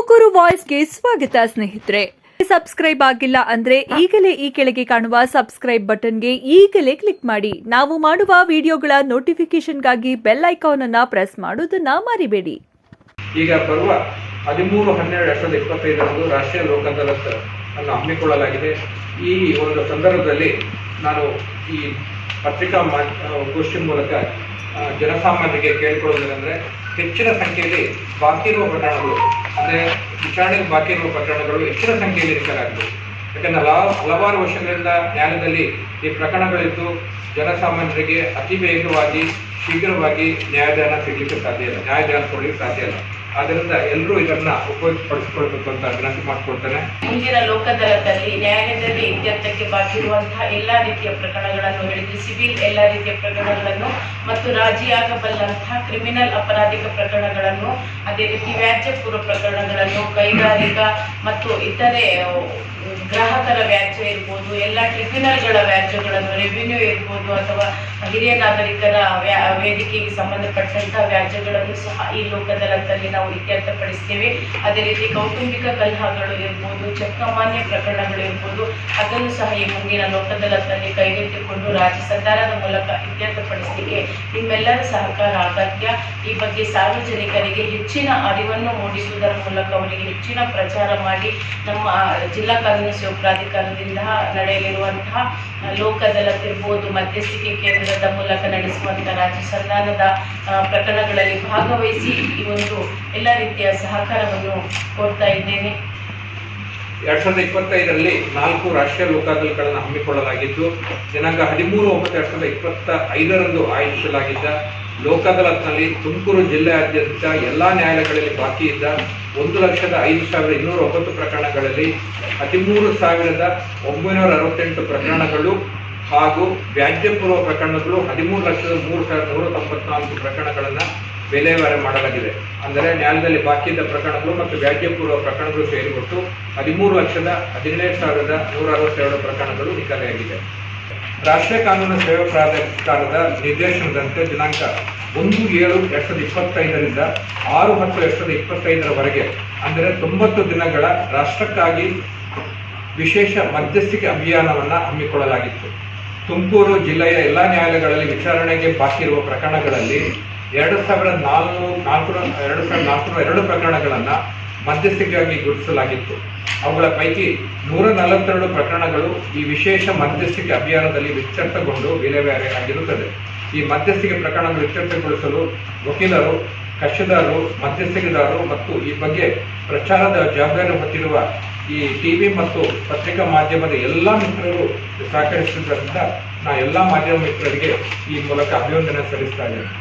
ತುಮಕೂರು ವಾಯ್ಸ್ಗೆ ಸ್ವಾಗತ, ಸ್ನೇಹಿತರೆ. ಸಬ್ಸ್ಕ್ರೈಬ್ ಆಗಿಲ್ಲ ಅಂದ್ರೆ ಈಗಲೇ ಈ ಕೆಳಗೆ ಕಾಣುವ ಸಬ್ಸ್ಕ್ರೈಬ್ ಬಟನ್ಗೆ ಈಗಲೇ ಕ್ಲಿಕ್ ಮಾಡಿ. ನಾವು ಮಾಡುವ ವಿಡಿಯೋಗಳ ನೋಟಿಫಿಕೇಶನ್ಗಾಗಿ ಬೆಲ್ ಐಕಾನ್ ಅನ್ನ ಪ್ರೆಸ್ ಮಾಡೋದನ್ನ ಮರಿಬೇಡಿ. ಈಗ ಬರುವ ಹದಿಮೂರು ಹನ್ನೆರಡು ಎರಡ್ ಸಾವಿರದ ಇಪ್ಪತ್ತೈದರಂದು ರಾಷ್ಟ್ರೀಯ ಲೋಕ ಅದಾಲತ್ ಅನ್ನು ಹಮ್ಮಿಕೊಳ್ಳಲಾಗಿದೆ. ಈ ಒಂದು ಸಂದರ್ಭದಲ್ಲಿ ನಾನು ಈ ಪತ್ರಿಕಾ ಗೋಷ್ಠಿ ಮೂಲಕ ಜನಸಾಮಾನ್ಯರಿಗೆ ಕೇಳಿಕೊಳ್ಳುವುದೇನೆಂದರೆ ಹೆಚ್ಚಿನ ಸಂಖ್ಯೆಯಲ್ಲಿ ಬಾಕಿ ಇರುವ ಪ್ರಕರಣಗಳು, ಅಂದರೆ ವಿಚಾರಣೆಗೆ ಬಾಕಿ ಇರುವ ಪ್ರಕರಣಗಳು ಹೆಚ್ಚಿನ ಸಂಖ್ಯೆಯಲ್ಲಿ ಇರಿಸಲಾಗಿದೆ. ಯಾಕಂದ್ರೆ ಹಲವಾರು ಹಲವಾರು ವರ್ಷಗಳಿಂದ ನ್ಯಾಯಾಲಯದಲ್ಲಿ ಈ ಪ್ರಕರಣಗಳಿದ್ದು ಜನಸಾಮಾನ್ಯರಿಗೆ ಅತಿ ವೇಗವಾಗಿ ಶೀಘ್ರವಾಗಿ ನ್ಯಾಯದಾನ ಸಿಗಲಿಕ್ಕೆ ಸಾಧ್ಯ ಇಲ್ಲ. ನ್ಯಾಯದಾನ ಕೊಡಲಿಕ್ಕೆ ಸಾಧ್ಯ ಇಲ್ಲ. ಆದ್ದರಿಂದ ಎಲ್ಲರೂ ಇದನ್ನ ಉಪಯೋಗಪಡಿಸಿಕೊಳ್ಬೇಕು ಅಂತ ವಿನಂತಿ ಮಾಡಿಕೊಳ್ತೇನೆ. ಮುಂದಿನ ಲೋಕದಳದಲ್ಲಿ ನ್ಯಾಯಾಲಯದಲ್ಲಿ ಇತ್ಯರ್ಥಕ್ಕೆ ಬಾಕಿ ಇರುವಂತಹ ಎಲ್ಲಾ ರೀತಿಯ ಪ್ರಕರಣಗಳನ್ನು ಹೇಳಿದ್ದು, ಸಿವಿಲ್ ಎಲ್ಲಾ ರೀತಿಯ ಪ್ರಕರಣಗಳನ್ನು ಮತ್ತು ರಾಜಿಯಾಗಬಲ್ಲಂತಹ ಕ್ರಿಮಿನಲ್ ಅಪರಾಧಿಕ ಪ್ರಕರಣಗಳನ್ನು, ಅದೇ ರೀತಿ ವ್ಯಾಜ್ಯಪೂರ್ವ ಪ್ರಕರಣಗಳನ್ನು, ಕೈಗಾರಿಕಾ ಮತ್ತು ಇತರೆ ಗ್ರಾಹಕರ ವ್ಯಾಜ್ಯ ಇರ್ಬೋದು, ಎಲ್ಲ ಟ್ರಿಬ್ಯುನಲ್ಗಳ ವ್ಯಾಜ್ಯಗಳನ್ನು ರೆವಿನ್ಯೂ ಇರ್ಬೋದು ಅಥವಾ ಹಿರಿಯ ನಾಗರಿಕರ ವ್ಯಾ, ವೇದಿಕೆಗೆ ಸಂಬಂಧಪಟ್ಟಂತಹ ವ್ಯಾಜ್ಯಗಳನ್ನು ಸಹ ಈ ಲೋಕದಳದಲ್ಲಿ ನಾವು ಇತ್ಯರ್ಥಪಡಿಸ್ತೇವೆ. ಅದೇ ರೀತಿ ಕೌಟುಂಬಿಕ ಕಲಹಗಳು ಇರ್ಬೋದು ಚಕ್ಕಮಾನ್ಯ ಪ್ರಕರಣಗಳು ಇರ್ಬೋದು, ಅದನ್ನು ಸಹ ಈ ಮುಂದಿನ ಲೋಕದಳದಲ್ಲಿ ಕೈಗೆತ್ತಿಕೊಂಡು ರಾಜ್ಯ ಸರ್ಕಾರದ ಮೂಲಕ ನಿಮ್ಮೆಲ್ಲರ ಸಹಕಾರ, ಅಗತ್ಯ ಈ ಬಗ್ಗೆ ಸಾರ್ವಜನಿಕರಿಗೆ ಹೆಚ್ಚಿನ ಅರಿವನ್ನು ಮೂಡಿಸುವುದರ ಮೂಲಕ ಅವರಿಗೆ ಹೆಚ್ಚಿನ ಪ್ರಚಾರ ಮಾಡಿ ನಮ್ಮ ಜಿಲ್ಲಾ ಕಾನೂನು ಸೇವಾ ಪ್ರಾಧಿಕಾರದಿಂದ ನಡೆಯಲಿರುವಂತಹ ಲೋಕ ಅದಾಲತ್ ಇರ್ಬೋದು, ಮಧ್ಯಸ್ಥಿಕೆ ಕೇಂದ್ರದ ಮೂಲಕ ನಡೆಸುವಂತಹ ರಾಜ್ಯ ಸಂಧಾನದ ಪ್ರಕರಣಗಳಲ್ಲಿ ಭಾಗವಹಿಸಿ ಈ ಒಂದು ಎಲ್ಲ ರೀತಿಯ ಸಹಕಾರವನ್ನು ಕೊಡ್ತಾ ಇದ್ದೇನೆ. ಎರಡ್ ಸಾವಿರದ ಇಪ್ಪತ್ತೈದರಲ್ಲಿ ನಾಲ್ಕು ರಾಷ್ಟ್ರೀಯ ಲೋಕಾದಳಗಳನ್ನು ಹಮ್ಮಿಕೊಳ್ಳಲಾಗಿದ್ದು, ದಿನಾಂಕ ಹದಿಮೂರು ಒಂಬತ್ತು ಎರಡ್ ಸಾವಿರದ ಇಪ್ಪತ್ತ ಐದರಂದು ಆಯೋಜಿಸಲಾಗಿದ್ದ ಲೋಕಾದಾಲತ್ನಲ್ಲಿ ತುಮಕೂರು ಜಿಲ್ಲೆಯಾದ್ಯಂತ ಎಲ್ಲಾ ನ್ಯಾಯಾಲಯಗಳಲ್ಲಿ ಬಾಕಿ ಇದ್ದ ಒಂದು ಲಕ್ಷದ ಐದು ಸಾವಿರದ ಇನ್ನೂರ ಒಂಬತ್ತು ಪ್ರಕರಣಗಳಲ್ಲಿ ಹದಿಮೂರು ಸಾವಿರದ ಒಂಬೈನೂರ ಅರವತ್ತೆಂಟು ಪ್ರಕರಣಗಳು ಹಾಗೂ ವ್ಯಾಜ್ಯಪೂರ್ವ ಪ್ರಕರಣಗಳು ಹದಿಮೂರು ಲಕ್ಷದ ಮೂರು ಸಾವಿರದ ನೂರ ತೊಂಬತ್ನಾಲ್ಕು ಪ್ರಕರಣಗಳನ್ನು ವಿಲೇವಾರಿ ಮಾಡಲಾಗಿದೆ. ಅಂದರೆ ನ್ಯಾಯಾಲಯದಲ್ಲಿ ಬಾಕಿ ಇದ್ದ ಪ್ರಕರಣಗಳು ಮತ್ತು ವ್ಯಾಜ್ಯಪೂರ್ವ ಪ್ರಕರಣಗಳು ಸೇರಿಬಿಟ್ಟು ಹದಿಮೂರು ಲಕ್ಷದ ಹದಿನೇಳು ಸಾವಿರದ ನೂರ ಅರವತ್ತೆರಡು ಪ್ರಕರಣಗಳು ನಿಖರೆಯಾಗಿದೆ ರಾಷ್ಟ್ರೀಯ ಕಾನೂನು ಸೇವಾ ಪ್ರಾಧಿಕಾರದ ನಿರ್ದೇಶನದಂತೆ ದಿನಾಂಕ ಒಂದು ಏಳು ಎರಡ್ ಸಾವಿರದ ಇಪ್ಪತ್ತೈದರಿಂದ ಆರು ಹತ್ತು ಎರಡ್ ಸಾವಿರದ ಇಪ್ಪತ್ತೈದರವರೆಗೆ ಅಂದರೆ ತೊಂಬತ್ತು ದಿನಗಳ ರಾಷ್ಟ್ರಕ್ಕಾಗಿ ವಿಶೇಷ ಮಧ್ಯಸ್ಥಿಕೆ ಅಭಿಯಾನವನ್ನು ಹಮ್ಮಿಕೊಳ್ಳಲಾಗಿತ್ತು. ತುಮಕೂರು ಜಿಲ್ಲೆಯ ಎಲ್ಲ ನ್ಯಾಯಾಲಯಗಳಲ್ಲಿ ವಿಚಾರಣೆಗೆ ಬಾಕಿ ಇರುವ ಪ್ರಕರಣಗಳಲ್ಲಿ ಎರಡು ಸಾವಿರದ ನಾಲ್ಕು ನಾಲ್ಕು ಎರಡು ಸಾವಿರದ ನಾಲ್ಕುನೂರ ಎರಡು ಪ್ರಕರಣಗಳನ್ನು ಮಧ್ಯಸ್ಥಿಕೆಯಾಗಿ ಗುರುತಿಸಲಾಗಿತ್ತು. ಅವುಗಳ ಪೈಕಿ ನೂರ ನಲವತ್ತೆರಡು ಪ್ರಕರಣಗಳು ಈ ವಿಶೇಷ ಮಧ್ಯಸ್ಥಿಕೆ ಅಭಿಯಾನದಲ್ಲಿ ಇತ್ಯರ್ಥಗೊಂಡು ವಿಲೇವಾರಿ ಆಗಿರುತ್ತದೆ ಈ ಮಧ್ಯಸ್ಥಿಕೆ ಪ್ರಕರಣಗಳು ಇತ್ಯರ್ಥಗೊಳಿಸಲು ವಕೀಲರು ಕಕ್ಷಿದಾರರು ಮಧ್ಯಸ್ಥಿಕೆದಾರರು ಮತ್ತು ಈ ಬಗ್ಗೆ ಪ್ರಚಾರದ ಜವಾಬ್ದಾರಿ ಹೊತ್ತಿರುವ ಈ ಟಿವಿ ಮತ್ತು ಪತ್ರಿಕಾ ಮಾಧ್ಯಮದ ಎಲ್ಲ ಮಿತ್ರರು ಸಹಕರಿಸಿದ್ದರಿಂದ ನಾ ಎಲ್ಲ ಮಾಧ್ಯಮ ಮಿತ್ರರಿಗೆ ಈ ಮೂಲಕ ಅಭಿನಂದನೆ ಸಲ್ಲಿಸ್ತಾ ಇದ್ದೇನೆ.